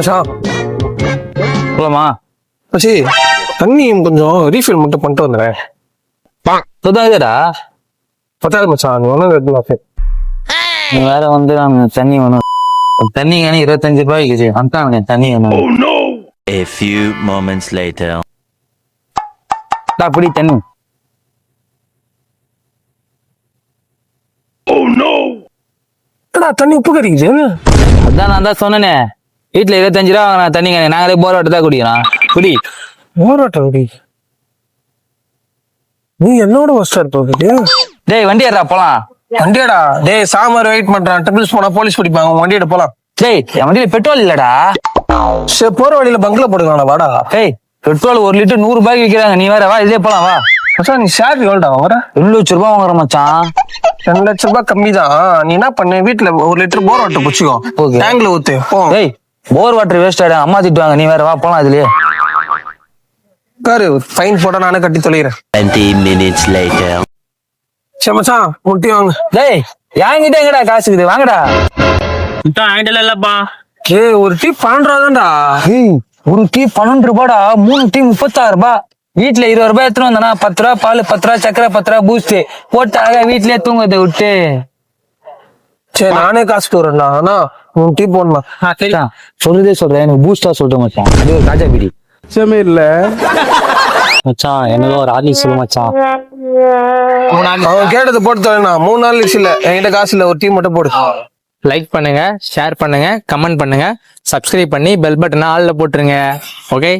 மச்சான் போலாமா? மச்சி தண்ணி கொஞ்சம் ரீஃபில் மட்டும் பண்ணிட்டு வந்துடுறேன். இதடா பத்தாது மச்சான் ஒன்றும் எடுத்து நீ வேற வந்து நான் தண்ணி வேணும் தண்ணி வேணும் இருபத்தஞ்சு ரூபாய்க்கு அந்தானுங்க தண்ணி வேணும் A few moments later. டா, பிடி தண்ணி. என்னடா தண்ணி உப்பு கறிக்குது அதான் நான் தான் சொன்னேனே. வீட்டுல இருபத்தஞ்சு ரூபா வாங்கினா தண்ணி. நாங்களே போர் வாட்டர் தான் குடிக்கிறோம். குடி. ஓராட்டம் அப்படி நீ என்னோட ஃபர்ஸ்ட் இருப்பது டேய் வண்டி ஏறா போலாம். வண்டியாடா. டேய் சாமர் வெயிட் பண்றான். ட்ரிபிள்ஸ் போனா போலீஸ் பிடிப்பாங்க. உன் வண்டியிட போலாம். டேய் என் வண்டியில பெட்ரோல் இல்லடா. சரி போற வழியில பங்க்ல போடுங்கடா வாடா. டேய் பெட்ரோல் ஒரு லிட்டர் நூறு ரூபாய்க்கு விற்கிறாங்க நீ வேற வா இதே போலாம் வா. மச்சான் நீ ஷேர் எவ்வளோடா வர ரெண்டு லட்சம் ரூபாய் வாங்குற மச்சான். ரெண்டு லட்ச ரூபாய் கம்மி தான் நீ என்ன பண்ணு? வீட்டுல ஒரு லிட்டர் போர் வாட்டர் பிடிச்சிக்கோ. டேங்க்ல ஊத்து. போ. டேய் போர் வாட்டர் வேஸ்ட் ஆயிடும். அம்மா திட்டுவாங்க நீ வேற வா போலாம் இதுலயே. உட்காரு ஃபைன் போட்டா நானே கட்டி தொலைகிறேன். 20 minutes later. சரி மச்சான் முட்டி வாங்க. டேய் என்கிட்ட எங்கடா காசு இருக்குது? வாங்கடா. ஏய் ஒரு டீ பன்னெண்டு ரூபா தான்டா ஏய் ஒரு டீ பன்னெண்டு ரூபாடா மூணு டீ முப்பத்தாறு ரூபாய் வீட்டுல இருபது ரூபாய் எடுத்துட்டு வந்தனா பத்து ரூபா பால் பத்து ரூபா சக்கரை பத்து ரூபா பூஸ்ட் போட்டு அழகா வீட்லயே தூங்குறதை விட்டு. சரி நானே காசு தரேன்டா ஆனா உன் டீ போடலாம் மச்சான், சொல்றதே சொல்றேன் எனக்கு பூஸ்டா சொல்றேன் மச்சான். அது ஒரு காஜா பிடி. மச்சான் எனக்கு ஒரு ஆர்லி சொல்லு மச்சான். அவன் கேட்டதை போட்டு தரேன் மூணு நாள் இல்ல. என்கிட்ட காசு இல்ல. ஒரு டீ மட்டும் போடு. லைக் பண்ணுங்க ஷேர் பண்ணுங்க கமெண்ட் பண்ணுங்க சப்ஸ்கிரைப் பண்ணி பெல் பட்டனை ஆல்ல போட்டுருங்க. ஓகே